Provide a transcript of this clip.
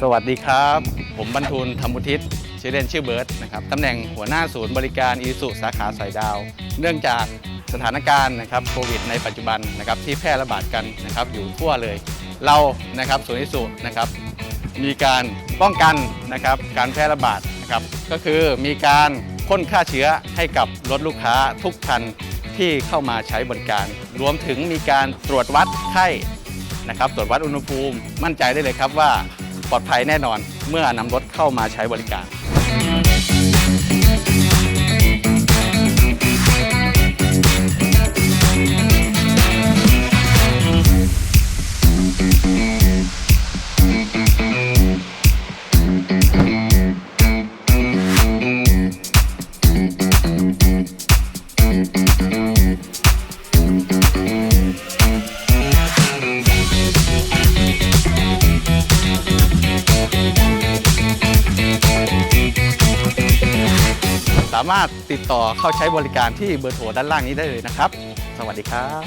สวัสดีครับ ผมบรรทูลธรรมุทิศชื่อเล่นชื่อเบิร์ตนะครับตำแหน่งหัวหน้าศูนย์บริการอีสุสาขาสายดาว เนื่องจากสถานการณ์นะครับโควิดในปัจจุบันนะครับที่แพร่ระบาดกันนะครับอยู่ทั่วเลย เรานะครับศูนย์อีสุนะครับมีการป้องกันนะครับการแพร่ระบาดนะครับก็คือมีการ พ่นฆ่าเชื้อให้กับรถลูกค้าทุกคันที่เข้ามาใช้บริการ รวมถึงมีการตรวจวัดไข้นะครับตรวจวัดอุณหภูมิ มั่นใจได้เลยครับว่าปลอดภัยแน่นอนเมื่อนำรถเข้ามาใช้บริการ สามารถติดต่อเข้าใช้บริการที่เบอร์โทรด้านล่างนี้ได้เลยนะครับ สวัสดีครับ